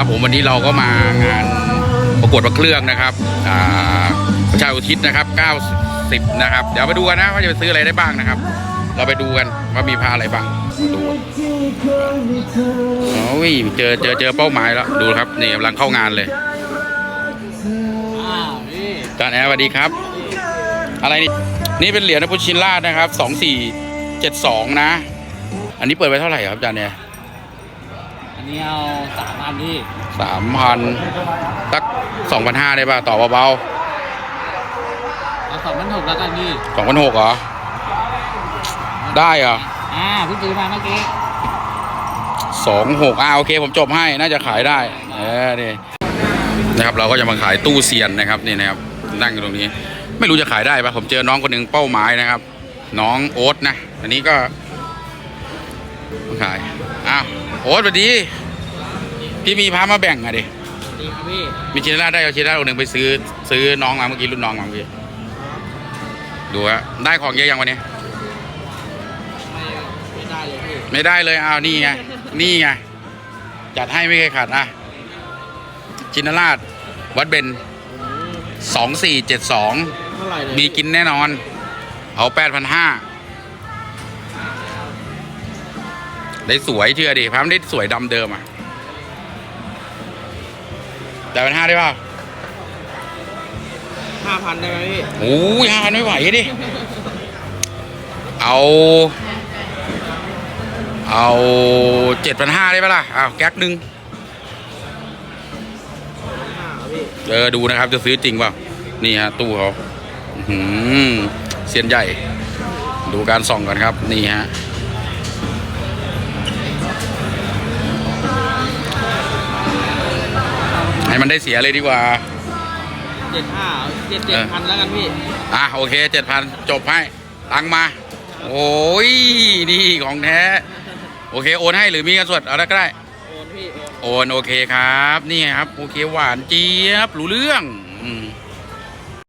ครับผมวันนี้เราก็มางานประกวดพระเครื่องนะครับอ่าประชาอุทิศนะครับ 90 นะครับ เดี๋ยวไปดูกันนะว่าจะไปซื้ออะไรได้บ้างนะครับ เราไปดูกันว่ามีผ้าอะไรบ้างดูโอ้ยเจอเจอเจอเป้าหมายแล้วดูครับนี่กำลังเข้างานเลยอ้าวนี่จานแอร์สวัสดีครับ อะไรนี่นี่เป็นเหรียญนพุชินราชนะครับสองสี่เจ็ดสองนะ อันนี้เปิดไว้เท่าไหร่ครับจานแอร์ นนี้เอาสามอันพี่สามพันสักสองพันห้าได้ป่ะ ต่อเบาเอาสองพันหกแล้วกันพี่ๆสองพันหกเหรอ ได้เหรออ่าเพิ่งซื้อมาเมื่อกี้สองหกอ่าโอเคผมจบให้น่าจะขายได้ เออนี่นะครับ เราก็จะมาขายตู้เซียนนะครับนี่นะครับ นั่งอยู่ตรงนี้ ไม่รู้จะขายได้ปะผมเจอน้องคนหนึ่งเป้าหมายนะครับ น้องโอ๊ตนะ อันนี้ก็ มาขาย อ้าวโอ๊ตสวัสดี พี่มีพามาแบ่งอะดิดีครับพี่มีชิ้นละได้เอาชิ้นละตัวหนึ่งไปซื้อ ซื้อน้องมาเมื่อกี้รุ่นน้องมาเมื่อกี้ ดูฮะได้ของเยอะยังวันนี้ ไม่ไม่ได้เลยพี่ไม่ได้เลย อ้าว นี่ไง นี่ไง จัดให้ไม่เคยขาดอะจินนราช วัดเบนสองสี่เจ็ดสอง เท่าไหร่เลยมีกินแน่นอน เอาแปดพันห้า ได้สวยเชื่อดิพามนได้สวยดำเดิมอะแปดพันห้าได้เปล่าห้าพันได้ไหมพี่โอ้ยห้าพันไม่ไหวดิ เอา เอาเจ็ดพันห้าได้ปะล่ะอ้าวแก๊กหนึ่งห้าพี่เออดูนะครับจะซื้อจริงเปล่า นี่ฮะตู้เขาอื้อหือเซียนใหญ่ ดูการส่องกันครับ นี่ฮะ มันได้เสียเลยดีกว่า เจ็ดห้าเจ็ดเจ็ดพันแล้วกันพี่ อะโอเคเจ็ดพันจบให้ตังค์มา โอ้ยนี่ของแท้ โอเคโอนให้หรือมีเงินสดเอาแล้วก็ได้ โอนพี่ โอนโอนโอเคครับ นี่ไงครับ โอเคหวานเจี๊ยบรู้เรื่อง อืม